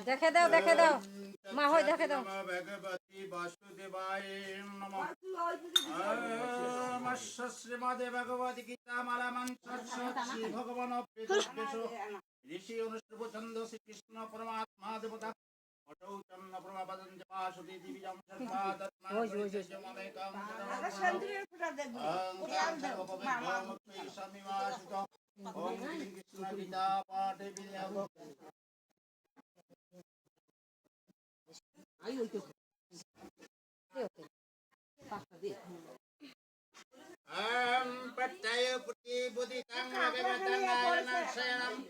দেখে দাও দেখে দাও। মা, হয়, দেখে দাও। ভগবতি বাসুদেবায় নমঃ শ্রীমদে ভগবতি গীতা মালা শ্রী ভগবান ঋষি অনুষ্ঠুপ চন্দ শ্রীকৃষ্ণ পরমাত্মা দেবতা চন্ন Aí eu tenho. Eu tenho. Passa de. Am pattaye puti buddhi tang ragavatan nayana shayanam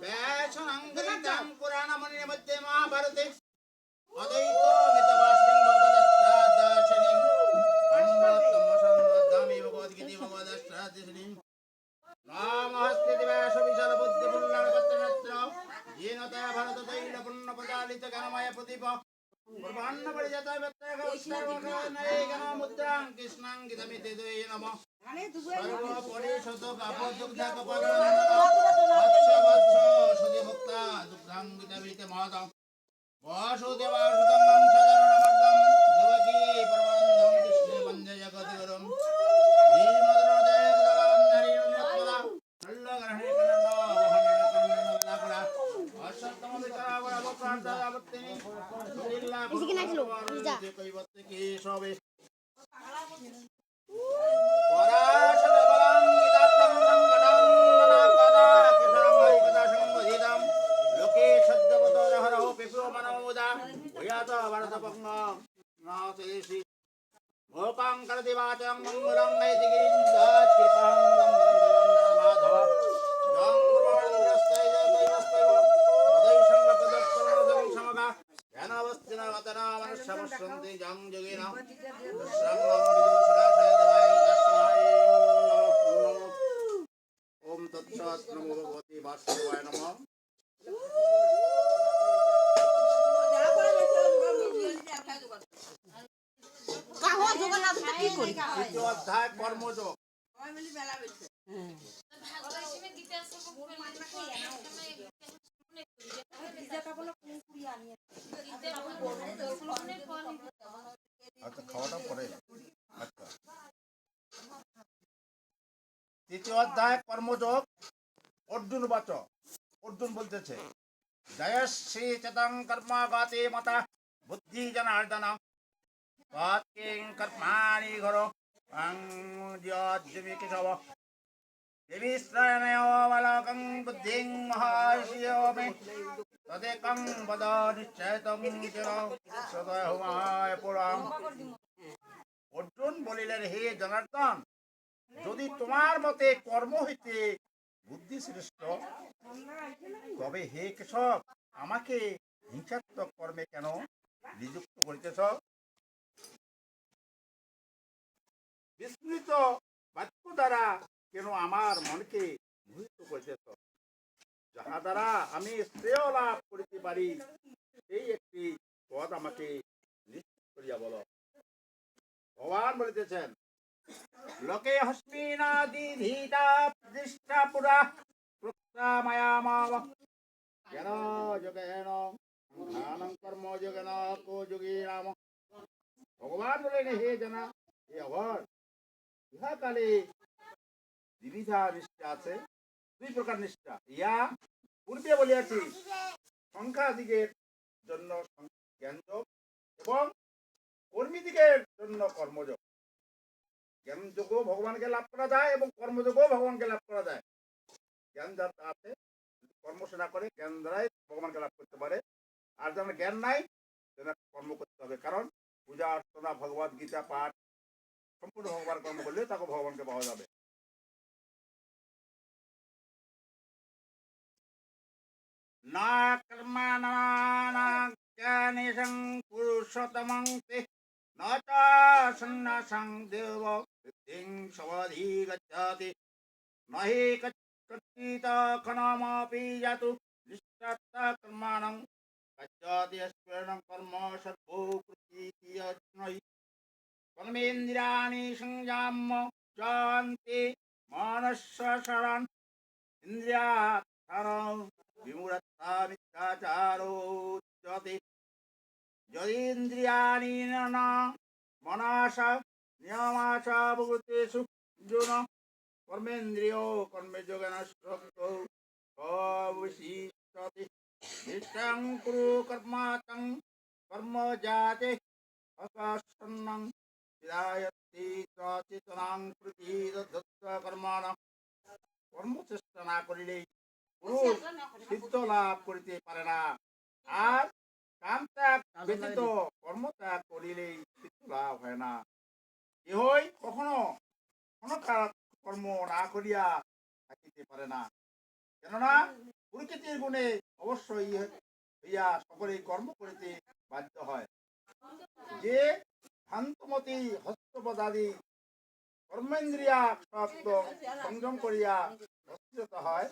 Vaishanam gridam purana muni nimadde mahabharate Adaito mitabhasrim bhavadasthadda chanim Anvattam asanvaddami bhavadi giti bhavadasthadda chanim Namahasti divashu vishal buddhi pullana katanatra Yenataya bharatataila punna padalita ganamaya pradipa ब्रह्मांड परिजाता व्यत्यय उत्सर्वक नयेगन मुद्रां कृष्णां गितमिते द्वे नमः सर्व परिषद আবু প্রান্ত আবর্তিনি সুদিল্লা এদিকে মনুষ্যমস্যন্তি জং যোগিন ওম তৎসৎ নমো ভগবতে বাসুদেবায় নমঃ অধ্যায় তৃতীয় অধ্যায় কর্মযোগ অর্জুন বাচ। অর্জুন বলতেছে, জয়শ্রী চেতং কর্মা গাতে মতা, বুদ্ধি জনার্দন। কিং কর্মাণি ঘর বুদ্ধিং মহার্ষিয় মে তদেকং বদ নিশ্চয়তং সদয় হুমায় পুরাম অর্জুন বলিলেন, হে জনার্দন যদি তোমার মতে কর্ম হইতে বুদ্ধি শ্রেষ্ঠ, তবে হে কেশব, আমাকে হিংসাত্মক কর্মে কেন নিযুক্ত করিতেছ? বিস্মৃত বাক্য দ্বারা কেন আমার মনকে মোহিত করিতেছ? যাহা দ্বারা আমি শ্রেয় লাভ করিতে পারি, সেই একটি পদ আমাকে নিশ্চিত করিয়া বলো। ভগবান বলিতেছেন লোকে হস্মিনাদি ধীতা দৃষ্টা পুরা জ্ঞান নাম। হে অভর নিষ্ঠা আছে, দুই নিষ্ঠা। পূর্বে বলিয়াছি সংখ্যাদিগের জন্য জ্ঞানযোগ এবং কর্মীদিগের জন্য কর্মযোগ। জ্ঞানযোগও ভগবানকে লাভ করা যায় এবং কর্মযোগও ভগবানকে লাভ করা যায়। জ্ঞান যার আছে কর্ম সেটা করে, জ্ঞান দ্বারাই ভগবানকে লাভ করতে পারে। আর যেন জ্ঞান নাই কর্ম করতে হবে। কারণ পূজা অর্চনা, ভগবত গীতা পাঠ, সম্পূর্ণ ভগবান কর্ম করলে তাকে ভগবানকে পাওয়া যাবে। না কর্মাণা জ্ঞানেশং পুরুষোত্তমং ন সন্ন্যাসং দেব সমাধি গচ্ছাতি ন হি কচ্চিত খনমপি যাতু নিষ্ঠাত্তা কর্মাণং গচ্ছাতি স্মরণং কর্ম সর্বো প্রতীতি অজ্ঞৈ কর্মেন্দ্রিয়াণি সংযাম্য জান্তি মানস্য শরণ ইন্দ্রিয়াত্থানং বিমূঢ়ত্বামিত্য মিথ্যাচারোচ্যতে যদীন্দ্রিয়াণি ন মনাশা নিয়মাশা ভূতেষু জুন কর্মেন্দ্রিয় কর্মে যোগেন সবিশিষ্টতে নিষ্ঠাং কুরু কর্মাতং কর্ম জাতে অকাশন্নং বিদায়তি চেতনাং প্রতি দত্ত কর্মাণ কর্মচেষ্টা না করিলেই পুরুষ সিদ্ধ লাভ করিতে পারে না আর কাম ত্যাগ ব্যতীত কর্ম ত্যাগ করিলেই সিদ্ধ লাভ হয় না ইহই কখনো কোনো কার- কর্ম না করিয়া থাকিতে পারে না। কেননা প্রকৃতির গুণে অবশ্যই হইয়া সকলেই কর্ম করিতে বাধ্য হয়। যে শান্তমতি হস্তপদাদি কর্মেন্দ্রিয়া সত্য সংযম করিয়া অস্থিরত হয়,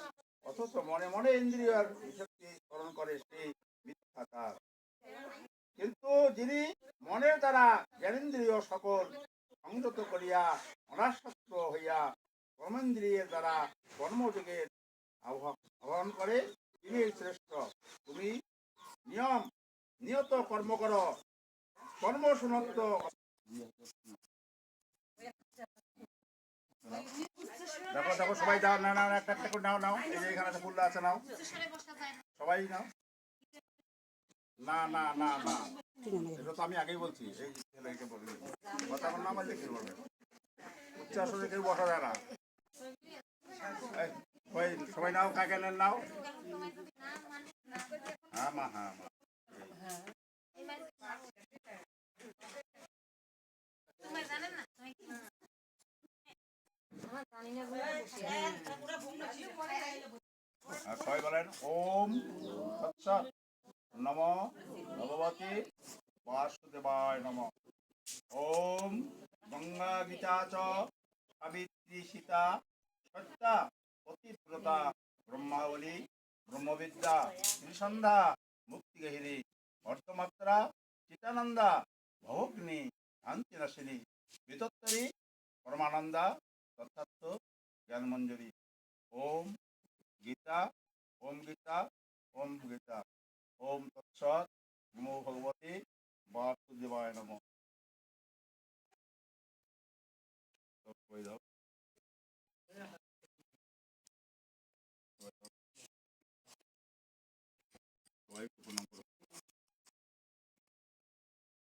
অথচ মনে মনে ইন্দ্রিয়র শক্তি স্মরণ করে সে মিথ্যাচার। কিন্তু যিনি মনের দ্বারা জ্ঞানেন্দ্রিয় সকল সংযত করিয়া অনাসক্ত হইয়া কর্মেন্দ্রিয়ের দ্বারা কর্মযোগের আহ্বা- আহ্বান করে তিনি শ্রেষ্ঠ। তুমি নিয়ম নিয়ত কর্ম কর। কর্ম সমাপ্ত দেখো দেখো সবাই দাও না না একটা একটা করে নাও নাও। এই যে এখানে আছে নাও। সবাই নাও। না না না না। এটা তো আমি আগেই বলছি। এই ছেলেকে বলি কথা আছে কি বলবে? উচ্চ আসলে কেউ বসা যায় না। এই, সবাই নাও কাকে নেন নাও? হ্যাঁ মা হ্যাঁ মা। আর বলেন ওম তৎসৎ নম ভগবতী বাসুদেবায় নম। ওম গঙ্গা গীতা চ সাবিত্রী সীতা সত্যা পতিব্রতা ব্রহ্মাবলী ব্রহ্মবিদ্যা ত্রিসন্ধ্যা মুক্তিগহিনী অর্থমাত্রা চিতানন্দা ভবগ্নি শান্তিনাশিনী বিতত্তরী পরমানন্দা তথার্থ জ্ঞানমঞ্জুরি। ওম গীতা ওম গীতা ওম গীতা। ওম তৎসৎ নমো ভগবতী বাসুদেবায় নম।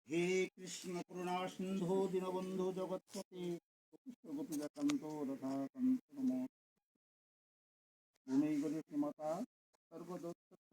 হে কৃষ্ণ করুণা সিন্ধু দীনবন্ধু জগৎপতি গোপীকান্ত রথাকান্ত নম ভূমি গরি মাতা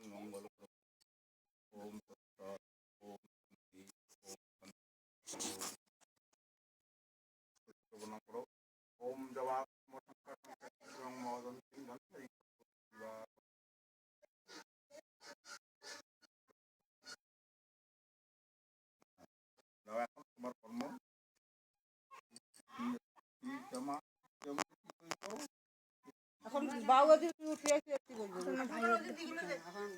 মঙ্গল ওম ওম ওম জবা এবং মদন সিং ধন্বন্তরি শিবা দাও এখন তোমার কর্ম কি- কি জমা জমা কি তুমি করো? বাউদি উঠে এসে একটু বলব এখন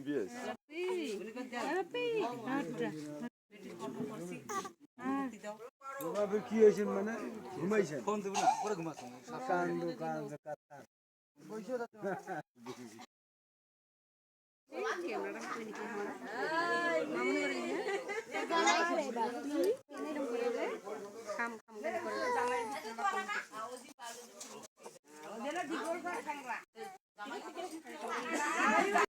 বিএস ওভাবে কি হয়েছে মানে? ঘুমাইছেন? খাম